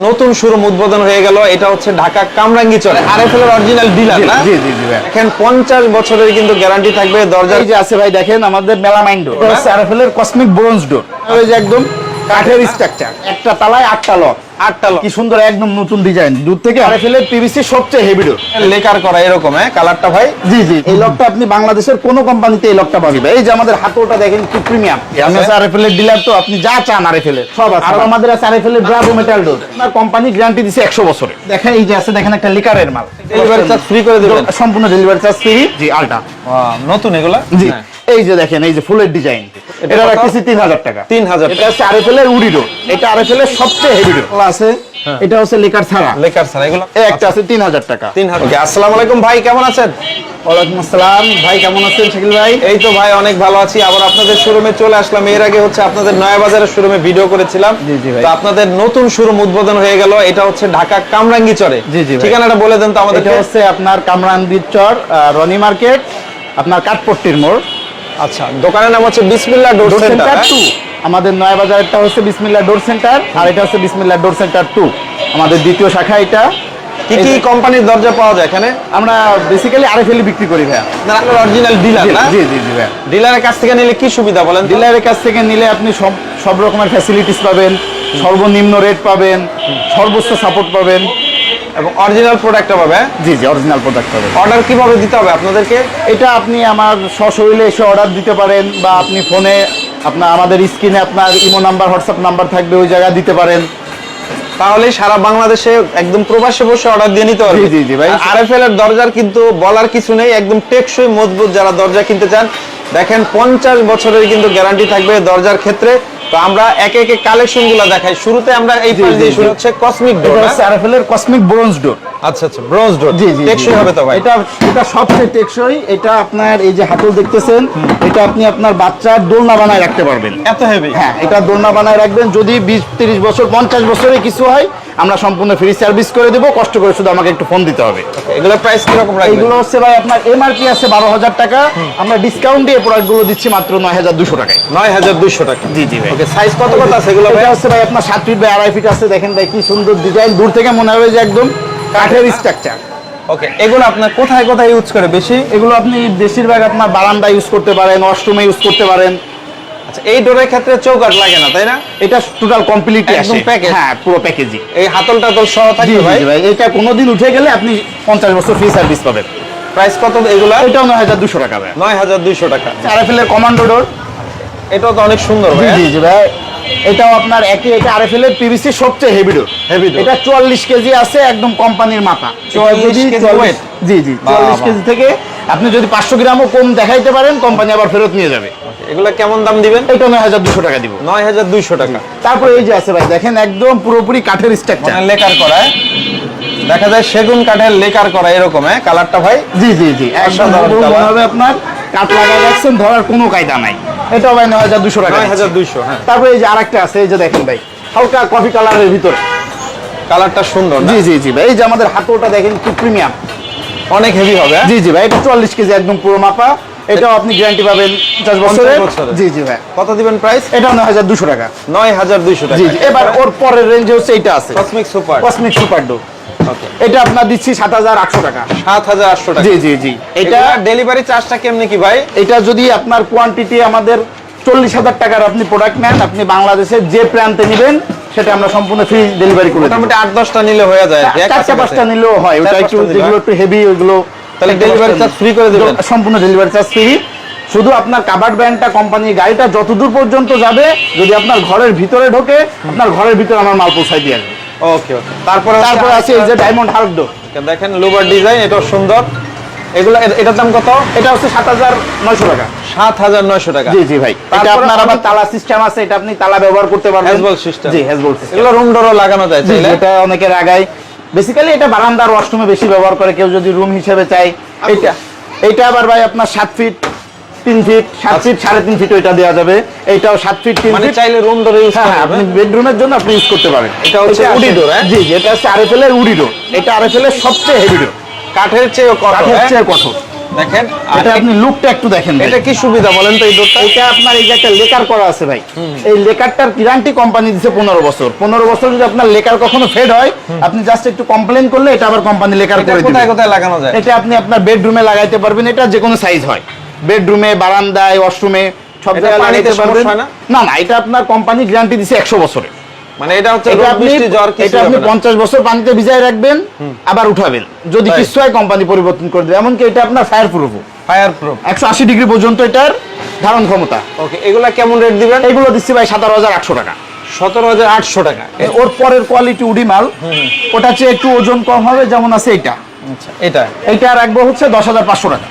নতুন শোরুম উদ্বোধন হয়ে গেল। এটা হচ্ছে ঢাকা কামরাঙ্গি চলে আরএফএল এর অরিজিনাল ডিলার না? জি জি জি দেখেন পঞ্চাশ বছরের কিন্তু গ্যারান্টি থাকবে দরজা এই যে আছে ভাই দেখেন আমাদের মেলামাইন ডোর আর আরএফএল এর কসমিক ব্রোঞ্জ ডোর ওই যে একদম। কাঠের স্ট্রাকচার একটা তালায় আটটা লক। আটটা লোক। কি সুন্দর একদম নতুন ডিজাইন দূর থেকে আরএফএল এর পিভিসি সবচেয়ে হেভি ডোর লেকার করা এরকম হ্যাঁ? কালারটা ভাই? জি জি। এই লকটা আপনি বাংলাদেশের কোনো কোম্পানিতে এই লকটা পাবেন এই যে আমাদের হাতলটা দেখেন কি প্রিমিয়াম আমি হচ্ছে আরএফএল এর ডিলার তো আপনি যা চান আরএফএল এর সব আছে। আর আমাদের আছে আরএফএল এর ব্রাভো মেটাল ডোর আপনার কোম্পানি গ্যারান্টি দিছে 100 বছরে। দেখেন এই যে আছে দেখেন একটা লিকারের মাল। ডেলিভারি চার্জ ফ্রি করে দিবেন। সম্পূর্ণ ডেলিভারি চার্জ ফ্রি জি আলটা। নতুন এগুলা? জি। হ্যাঁ। এই যে দেখেন এই যে ফুলের ডিজাইন এটা? রাখতেছি তিন হাজার টাকা। 3000 এটা হচ্ছে আরএফএল এর উডি ডোর এটা আরএফএল এর সবচেয়ে হেভি ডোর আছে এটা হচ্ছে লিকার ছাড়া। লেকার স্যার এগুলো এই একটা আছে তিন হাজার টাকা। তিন হাজার আসসালামু আলাইকুম ভাই কেমন আছেন? ওয়ালাইকুম আসসালাম। ভাই কেমন আছেন শাকিল ভাই? এই তো ভাই অনেক ভালো আছি। আবার আপনাদের শোরুমে চলে আসলাম। এর আগে হচ্ছে আপনাদের নয়া বাজারের শোরুমে ভিডিও করেছিলাম। জি, জি ভাই। তো আপনাদের নতুন শোরুম উদ্বোধন হয়ে গেল। এটা হচ্ছে ঢাকা কামরাঙ্গি চরে। জি, জি ভাই। ঠিকানাটা বলে দেন তো আমাদের হচ্ছে আপনার কামরাঙ্গীর চর আহ, রনি মার্কেট আপনার কাঠপট্টির মোড়। আচ্ছা দোকানের নাম হচ্ছে বিসমিল্লা ডোর সেন্টার সেন্টার টু আমাদের নয়া বাজারটা হচ্ছে বিসমিল্লা ডোর সেন্টার আর এটা হচ্ছে বিসমিল্লা ডোর সেন্টার টু আমাদের দ্বিতীয় শাখা এটা। কি কি কোম্পানির দরজা পাওয়া যায় এখানে? আমরা বেসিক্যালি আরএফএল বিক্রি করি ভাইয়া। আপনারা অরিজিনাল ডিলার না? জি জি জি ভাইয়া। ডিলারের কাছ থেকে নিলে কি সুবিধা বলেন ডিলারের কাছ থেকে নিলে আপনি সব সব রকমের ফ্যাসিলিটিস পাবেন সর্বনিম্ন রেট পাবেন সর্বোচ্চ সাপোর্ট পাবেন। এবং অরিজিনাল প্রোডাক্টটা পাবে হ্যাঁ? জি জি অরিজিনাল প্রোডাক্ট পাবেন অর্ডার কীভাবে দিতে হবে আপনাদেরকে? এটা আপনি আমার সশরীরে এসে অর্ডার দিতে পারেন বা আপনি ফোনে আপনার আমাদের স্ক্রিনে আপনার ইমো নাম্বার হোয়াটসঅ্যাপ নাম্বার থাকবে ওই জায়গায় দিতে পারেন। তাহলে সারা বাংলাদেশে একদম প্রবাসে বসে অর্ডার দিয়ে নিতে পারবে। জি, জি, জি ভাই। আরএফএল এর দরজার কিন্তু বলার কিছু নেই একদম টেকসই মজবুত যারা দরজা কিনতে চান দেখেন পঞ্চাশ বছরের কিন্তু গ্যারান্টি থাকবে দরজার ক্ষেত্রে। তো আমরা একে একে কালেকশনগুলো দেখাই। শুরুতে আমরা এই পাশ দিয়ে শুরু হচ্ছে কসমিক ডোর এটা আরএফএল এর কসমিক ব্রোঞ্জ ডোর আচ্ছা আচ্ছা ব্রোঞ্জ ডোর জি টেকসই হবে তো ভাই? এটা এটা সবচেয়ে টেকসই। এটা আপনার এই যে হাতল দেখতেছেন এটা আপনি আপনার বাচ্চার দোলনা বানায় রাখতে পারবেন। এত হেভি হ্যাঁ এটা দোলনা বানায় রাখবেন। যদি বিশ তিরিশ বছর পঞ্চাশ বছরে কিছু হয় আমরা সম্পূর্ণ ফ্রি সার্ভিস করে দেবো। কষ্ট করে শুধু আমাকে একটু ফোন দিতে হবে। এগুলো প্রাইস কীরকম রাখবেন? এইগুলো হচ্ছে ভাই আপনার এমআরপি আছে বারো হাজার টাকা। আমরা ডিসকাউন্ট দিয়ে প্রোডাক্টগুলো দিচ্ছি মাত্র নয় হাজার দুশো টাকায়। নয় হাজার দুইশো টাকা। জি জি ভাই। ওকে সাইজ কত কত আছে এগুলো ভাই? এটা হচ্ছে ভাই আপনার সাত ফিট বাই আড়াই ফিট আছে। দেখেন ভাই কি সুন্দর ডিজাইন দূর থেকে মনে হবে যে একদম কাঠের স্ট্রাকচার ওকে এগুলো আপনার কোথায় কোথায় ইউজ করে? বেশি? এগুলো আপনি বেশিরভাগ আপনার বারান্দা ইউজ করতে পারেন ওয়াশরুমে ইউজ করতে পারেন। আচ্ছা এই ডোরের ক্ষেত্রে চৌকাট লাগে না তাই না? এটা টোটাল কমপ্লিটলি একদম প্যাকেজ হ্যাঁ পুরো প্যাকেজিং এই হাতল টাতল সহ থাকবে ভাই? ভাই এটা কোনোদিন উঠে গেলে আপনি পঞ্চাশ বছর ফ্রি সার্ভিস পাবেন। প্রাইস কত এগুলো? এটাও নয় হাজার দুশো টাকা ভাই। নয় হাজার দুইশো টাকা। আরএফএল এর কমান্ডো ডোর এটাও তো অনেক সুন্দর ভাই জি জি ভাই। এটাও আপনার একই এটা আরএফএল এর পিভিসি সবচেয়ে হেভি ডোর Heavy door। এটা চুয়াল্লিশ কেজি আছে একদম কোম্পানির মাথা। 44 কেজি 44 জি জি চুয়াল্লিশ বাবা। কেজি থেকে আপনি যদি পাঁচশো গ্রামও কম দেখাইতে পারেন কোম্পানি আবার ফেরত নিয়ে যাবে। এগুলা কেমন দাম দিবেন? এটা নয় হাজার দুশো টাকা দিব। নয় হাজার দুইশো টাকা। তারপর এই যে আছে ভাই দেখেন একদম পুরোপুরি কাঠের স্ট্রাকচার মানে লেকার করা হ্যাঁ? দেখা যায় সেগুন কাঠের লেকার করা এরকম হ্যাঁ? কালারটা ভাই? জি জি জি। একদম আপনার। কাঠ লাগা রাখছেন ধরার কোনো কায়দা নাই। এটাও ভাই নয় হাজার দুশো টাকা নয় হাজার দুইশো হ্যাঁ। তারপরে এই যে আরেকটা আছে এই যে দেখেন ভাই হালকা কফি কালারের ভিতরে। কালারটা সুন্দর জি জি জি ভাই এই যে আমাদের হাতলটা দেখেন কি প্রিমিয়াম অনেক হেভি হবে হ্যাঁ? জি জি ভাই এটা চুয়াল্লিশ কেজি একদম পুরো মাপা। এটাও আপনি গ্যারান্টি পাবেন পঞ্চাশ বছরের। বছরের। জি জি ভাই। কত দিবেন প্রাইস এটাও নয় হাজার দুশো টাকা। নয় হাজার দুইশো টাকা। জি জি এবার ওর পরের রেঞ্জে হচ্ছে এইটা আছে। Cosmic super cosmic super door এটা আপনার দিচ্ছি সাত হাজার আটশো টাকা। সাত হাজার আটশো টাকা। জি জি জি। এটা ডেলিভারি চার্জটা কেমনি কি ভাই? এটা যদি আপনার কোয়ান্টিটি আমাদের চল্লিশ হাজার টাকার আপনি প্রোডাক্ট নেন আপনি বাংলাদেশের যে প্রান্তে নেবেন সেটা আমরা সম্পূর্ণ ফ্রি ডেলিভারি করে মোটামুটি আট দশটা নিলে হয়ে যায়। চারটা পাঁচটা নিলেও হয়। ওটা একটু যেগুলো একটু হেভি ওইগুলো তাহলে পাঁচটা charge free করে দিবেন? সম্পূর্ণ ডেলিভারি চার্জ ফ্রি শুধু আপনার কাবার্ড ব্যান্ডটা কোম্পানি গাড়িটা যতদূর পর্যন্ত যাবে যদি আপনার ঘরের ভিতরে ঢোকে আপনার ঘরের ভিতরে আমার মাল পৌঁছাই দিয়ে ওকে ওকে তারপরে হচ্ছে তারপরে আছে এই যে ডায়মন্ড হার্ক ডো দেখেন লুবার ডিজাইন এটাও সুন্দর। এগুলো এ- এটার দাম কত? এটা হচ্ছে সাত হাজার নয়শো টাকা। সাত হাজার নয়শো টাকা। জি জি ভাই। এটা আপনার আবার তালা সিস্টেম আছে এটা আপনি তালা ব্যবহার করতে পারবেন। হ্যাজবল system। জি হ্যাজবল সিস্টেম এগুলো রুম ডোরও লাগানো যায় চাইলে এটা অনেকের আগায়। বেসিক্যালি এটা বারান্দার ওয়াশরুমে বেশি ব্যবহার করে কেউ যদি রুম হিসেবে চায়। এটা এইটা আবার ভাই আপনার সাত ফিট তিন ফিট সাত ফিট সাড়ে তিন ফিট ওইটা দেওয়া যাবে। এইটাও সাত ফিট তিন মানে ফিট চাইলে রুম ডোরে ইউজ হ্যাঁ হ্যাঁ, আপনি বেডরুমের জন্য আপনি ইউজ করতে পারেন। এটা হচ্ছে উডি door, হ্যাঁ? জি এটা হচ্ছে এর উডি ডোর এটা এর সবচেয়ে হেভি ডোর কাঠের চেয়েও কাঠের হ্যাঁ? চেয়ে কঠোর। দেখেন এটা আপনি লুকটা একটু দেখেন। এটা কি সুবিধা বলেন তো এই ডোরটা এটা আপনার এই যে একটা লেকার করা আছে ভাই। এই লেকারটার গ্যারান্টি কোম্পানি দিচ্ছে পনেরো বছর। পনেরো বছর যদি আপনার লেকার কখনো ফেড হয় আপনি জাস্ট একটু কমপ্লেন করলে এটা আবার কোম্পানি লেকার করে কোথায় কোথায় লাগানো যায়? এটা আপনি আপনার বেডরুমে লাগাইতে পারবেন এটা যে কোনো সাইজ হয়। বেডরুমে বারান্দায় ওয়াশরুমে সব জায়গায় না? না এটা আপনার কোম্পানি গ্যারান্টি দিচ্ছে একশো বছরে। মানে এটা হচ্ছে এটা আপনি এটা। পঞ্চাশ বছর পানিতে ভিজায় রাখবেন আবার উঠাবেন। যদি? কিছু হয় কোম্পানি পরিবর্তন করে দেবে। এমনকি এটা আপনার ফায়ার প্রুফ ফায়ার প্রুফ একশো আশি ডিগ্রি পর্যন্ত এটার ধারণ ক্ষমতা। ওকে এগুলা কেমন রেট দিবেন? এগুলো দিচ্ছি ভাই সাতারো হাজার আটশো টাকা। সতেরো হাজার আটশো টাকা। ওর পরের কোয়ালিটি উডি মাল। ওটা চেয়ে একটু ওজন কম হবে যেমন আছে এটা আচ্ছা এটা এইটা রাখব হচ্ছে দশ হাজার পাঁচশো টাকা।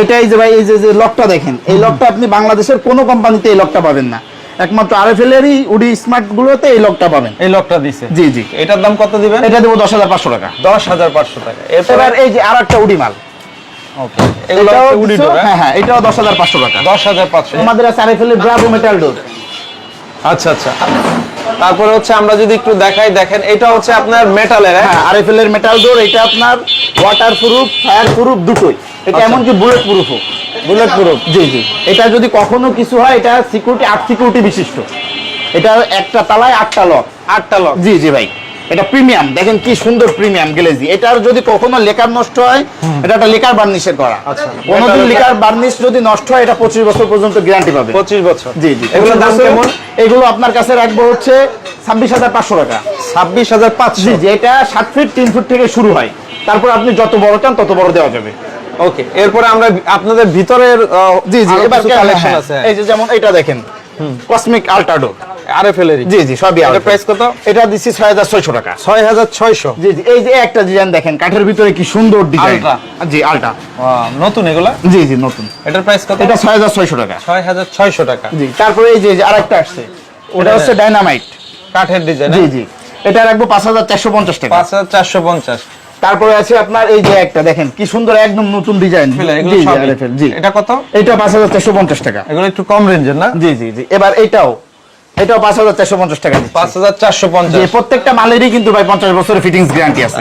এটা এই যে ভাই এই যে যে লকটা দেখেন এই লকটা আপনি বাংলাদেশের কোনো কোম্পানিতে এই লকটা পাবেন না। একমাত্র আরএফএল এরই উডি স্মার্ট গুলোতে এই লকটা পাবেন। এই লকটা দিছে। জি জি। এটার দাম কত দিবেন? এটা দেবো দশ হাজার পাঁচশো টাকা। দশ হাজার পাঁচশো টাকা। এরপর এবার এই যে আর একটা উডি মাল। ওকে এগুলো উডি ডোর হ্যাঁ? হ্যাঁ এটাও দশ হাজার পাঁচশো টাকা। দশ হাজার পাঁচশো। আমাদের আছে আরএফএল এর ব্রাভো মেটাল ডোর আচ্ছা আচ্ছা। তারপরে হচ্ছে আমরা যদি একটু দেখাই দেখেন এটা হচ্ছে আপনার মেটালের হ্যাঁ? আরএফএল এর মেটাল ডোর এটা আপনার ওয়াটার প্রুফ ফায়ার প্রুফ দুটোই। এটা আচ্ছা। এমনকি বুলেট প্রুফও বুলেট প্রুফ জি জি। এটা যদি কখনো কিছু হয় এটা সিকিউরিটি আট সিকিউরিটি বিশিষ্ট। এটা একটা তালায় আটটা লক আটটা লক জি জি ভাই। এটা প্রিমিয়াম দেখেন কি সুন্দর প্রিমিয়াম গ্লেজি এটার যদি কখনো লেকার নষ্ট হয় এটা একটা লেকার বার্নিশের করা। আচ্ছা। কোনোদিন লেকার বার্নিশ যদি নষ্ট হয় এটা পঁচিশ বছর পর্যন্ত গ্যারান্টি পাবে। পঁচিশ বছর। জি জি। এগুলোর দাম কেমন? এগুলো আপনার কাছে রাখব হচ্ছে ছাব্বিশ হাজার পাঁচশো টাকা। ছাব্বিশ হাজার পাঁচশো। জি জি। এটা সাত ফিট তিন ফুট থেকে শুরু হয়। তারপর আপনি যত বড় চান তত বড় দেওয়া যাবে। ওকে এরপরে আমরা আপনাদের ভিতরের জি জি এবার কালেকশন হ্যাঁ, আছে? এই যে যেমন এটা দেখেন কসমিক আল্টাডো আরে ফেলে জি জি সবই এটার প্রাইস কত? এটা দিচ্ছি ছয় হাজার ছয়শো টাকা। ছয় হাজার ছয়শো? জি জি এই যে একটা ডিজাইন দেখেন কাঠের ভিতরে কি সুন্দর ডিজাইন। জি আলটা নতুন এগুলা? জি জি নতুন। এটার প্রাইস কত? এটা টাকা। ছয় হাজার ছয়শো টাকা। জি তারপরে এই যে আরেকটা আসছে। ওটা হচ্ছে ডাইনামাইট কাঠের ডিজাইন জি জি। এটা রাখব পাঁচ হাজার চারশো পঞ্চাশ টাকা। পাঁচ হাজার চারশো পঞ্চাশ। তারপরে আছে আপনার এই যে একটা দেখেন কি সুন্দর একদম নতুন ডিজাইন জি এটা কত? এটা পাঁচ হাজার চারশো পঞ্চাশ টাকা। এগুলো একটু কম রেঞ্জের না? জি জি জি। এবার এটাও এটাও পাঁচ হাজার চারশো পঞ্চাশ টাকা পাঁচ হাজার চারশো পঞ্চাশ। প্রত্যেকটা মালেরই কিন্তু ভাই পঞ্চাশ বছরের ফিটিংস গ্যারান্টি আছে।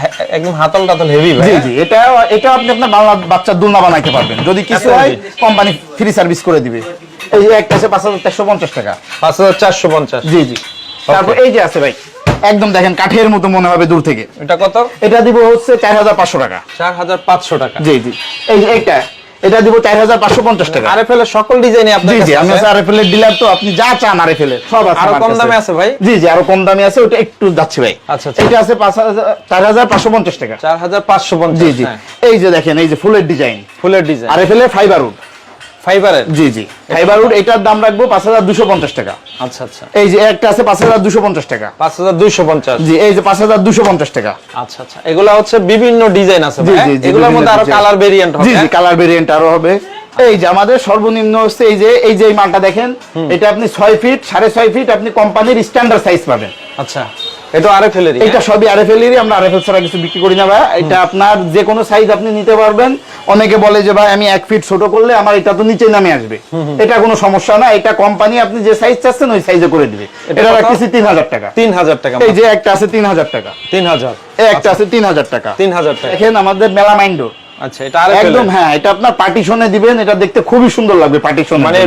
হে- একদম হাতল টাতল হেভি ভাই জি জি এটা এটা আপনি আপনার বাংলা বাচ্চার দুলনা বানাইতে পারবেন। যদি কিছু হয় কোম্পানি ফ্রি সার্ভিস করে দিবে। এই একটা আছে পাঁচ হাজার চারশো পঞ্চাশ টাকা। পাঁচ হাজার চারশো পঞ্চাশ। জি জি। তারপর এই যে আছে ভাই একদম দেখেন কাঠের মতো মনে হবে দূর থেকে। এটা কত? এটা দিব হচ্ছে চার হাজার পাঁচশো টাকা। চার হাজার পাঁচশো টাকা। জি জি। এই যে এইটা এটা দিব চার হাজার পাঁচশো পঞ্চাশ টাকা। আরে ফেলে সকল ডিজাইনে জি জি আমি? আরএফএল এর ডিলার তো আপনি যা চান আরএফএল এর সব আছে আরও কম দামে আছে ভাই? জি জি আরও কম দামে আছে ওটা একটু যাচ্ছে ভাই। আচ্ছা, আচ্ছা। এটা আছে পাঁচ হাজার চার হাজার পাঁচশো পঞ্চাশ টাকা। চার হাজার পাঁচশো জি পঞ্চাশ জি হ্যাঁ। এই যে দেখেন এই যে ফুলের ডিজাইন ফুলের ডিজাইন আরএফএল এর ফাইবার উড ফাইবারের জি জি। ফাইবার উড এটার দাম রাখব পাঁচ হাজার দুশো পঞ্চাশ টাকা। আচ্ছা আচ্ছা। এই যে একটা আছে পাঁচ হাজার দুশো পঞ্চাশ টাকা। পাঁচ হাজার দুইশো পঞ্চাশ? জি এই যে পাঁচ হাজার দুশো পঞ্চাশ টাকা। আচ্ছা আচ্ছা। এগুলা হচ্ছে বিভিন্ন ডিজাইন আছে হ্যাঁ? এগুলোর মধ্যে আরও কালার ভেরিয়েন্ট হবে জি জি হ্যাঁ? কালার ভেরিয়েন্ট আরও হবে। এই যে আমাদের সর্বনিম্ন হচ্ছে এই যে এই যে মালটা দেখেন এটা আপনি ছয় ফিট সাড়ে ছয় ফিট আপনি কোম্পানির স্ট্যান্ডার্ড সাইজ পাবেন। আচ্ছা। এটা আরে ফেলেরই এটা সবই আরএফএল এরই আমরা আরএফএল ছাড়া কিছু বিক্রি করি না ভাই। এটা আপনার যে কোনো সাইজ আপনি নিতে পারবেন। অনেকে বলে যে ভাই আমি এক ফিট ছোট করলে আমার এটা তো নিচে নামে আসবে। এটা কোনো সমস্যা না। এটা কোম্পানি আপনি যে সাইজ চাচ্ছেন ওই সাইজে করে দিবে। এটা এটা রাখতেছি তিন হাজার টাকা। তিন হাজার টাকা এই যে একটা আছে তিন হাজার টাকা। তিন হাজার। একটা আছে তিন হাজার টাকা। তিন হাজার টাকা। দেখেন আমাদের মেলা মাইন্ডোর আচ্ছা এটা আরে একদম হ্যাঁ এটা আপনার পার্টিশনে দিবেন এটা দেখতে খুবই সুন্দর লাগবে পার্টিশন মানে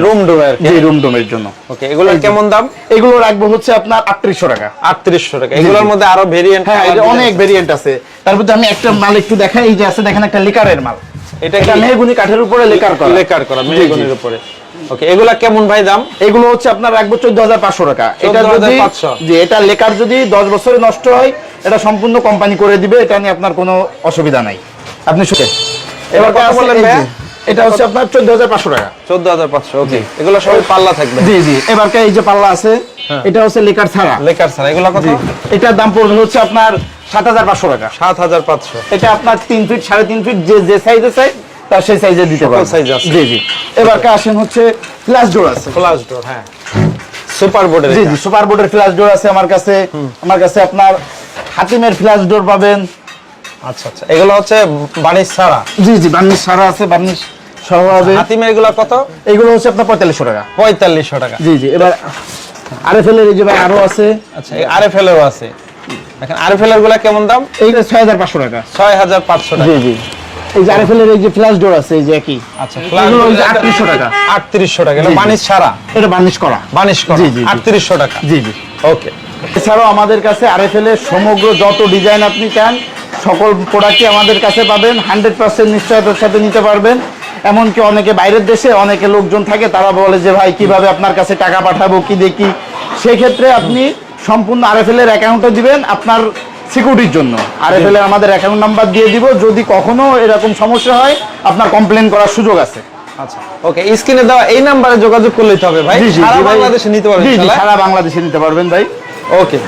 আর জি রুম ডোমের জন্য। ওকে এগুলোর কেমন দাম? এগুলো রাখব হচ্ছে আপনার আটত্রিশশো টাকা। আটত্রিশশো টাকা। এগুলোর মধ্যে আরও ভেরিয়েন্ট হ্যাঁ অনেক ভেরিয়েন্ট আছে। তার মধ্যে আমি একটা মাল একটু দেখাই এই যে আছে দেখেন একটা লেকারের মাল। এটা কি? মেহগুনি কাঠের উপরে লেকার করা। লেকার করা জি। উপরে। ওকে এগুলা কেমন ভাই দাম? এগুলো হচ্ছে আপনার রাখব চোদ্দ হাজার পাঁচশো টাকা। এটা যদি 14,500 যে এটা লেকার যদি দশ বছরে নষ্ট হয় এটা সম্পূর্ণ কোম্পানি করে দিবে এটা নিয়ে আপনার কোনো অসুবিধা নাই। আপনি শুনে এবার কত আছে বললেন এটা হচ্ছে আপনার চোদ্দ হাজার পাঁচশো টাকা। চোদ্দ হাজার পাঁচশো ওকে এগুলো সবাই পাল্লা থাকবে। জি জি এবার এই যে পাল্লা আছে হ্যাঁ। এটা হচ্ছে লেকার ছাড়া। লেকার ছাড়া এগুলো কত? এটার দাম পড়বে হচ্ছে আপনার সাত হাজার পাঁচশো টাকা। সাত হাজার পাঁচশো। এটা আপনার তিন ফিট সাড়ে তিন ফিট যে যে সাইজে চাই তার সেই সাইজে দিতে পারবেন size আছে। জি জি। এবার আসেন হচ্ছে ফ্ল্যাশ ডোর আছে। ফ্লাশ ডোর হ্যাঁ। সুপার বোর্ডের জি জি সুপার বোর্ডের ফ্ল্যাশ ডোর আছে আমার কাছে। আমার কাছে আপনার হাতিমের ফ্ল্যাশ ডোর পাবেন। আচ্ছা আচ্ছা। এগুলো হচ্ছে বানিশ ছাড়া? জি জি বার্নিশ সারা আছে বার্নিশ সহ হবে। হাতিমের এগুলো কত? এগুলো হচ্ছে আপনার পঁয়তাল্লিশশো টাকা। পঁয়তাল্লিশশো টাকা। জি জি এবার আরএফএল এর এই যে ভাই আরও আছে। আচ্ছা আছে। এখন এরগুলা কেমন দাম? টাকা। টাকা। জি জি। এই যে আরএফএল এর এই যে ফ্ল্যাশ ডোর আছে এই যে আচ্ছা ওই 3800 টাকা। টাকা। বানিশ ছাড়া? এটা বার্নিশ করা। বানিশ করা। জি, জি, টাকা। জি জি। ওকে। এছাড়াও আমাদের কাছে আরএফএল এর সমগ্র যত ডিজাইন আপনি চান সকল প্রোডাক্টই আমাদের কাছে পাবেন হান্ড্রেড পার্সেন্ট নিশ্চয়তার সাথে নিতে পারবেন। এমনকি অনেকে বাইরের দেশে অনেকে লোকজন থাকে তারা বলে যে ভাই কীভাবে আপনার কাছে টাকা পাঠাবো কি দেখি? সেক্ষেত্রে আপনি সম্পূর্ণ আরএফএল এর অ্যাকাউন্টে দিবেন আপনার সিকিউরিটির জন্য। আরএফএল এর আমাদের অ্যাকাউন্ট নাম্বার দিয়ে দিব যদি কখনো এরকম সমস্যা হয় আপনার কমপ্লেন করার সুযোগ আছে। আচ্ছা ওকে স্ক্রিনে দেওয়া এই নাম্বারে যোগাযোগ করলেই হবে ভাই। সারা বাংলাদেশে নিতে পারবেন সারা বাংলাদেশে নিতে পারবেন ভাই। ওকে।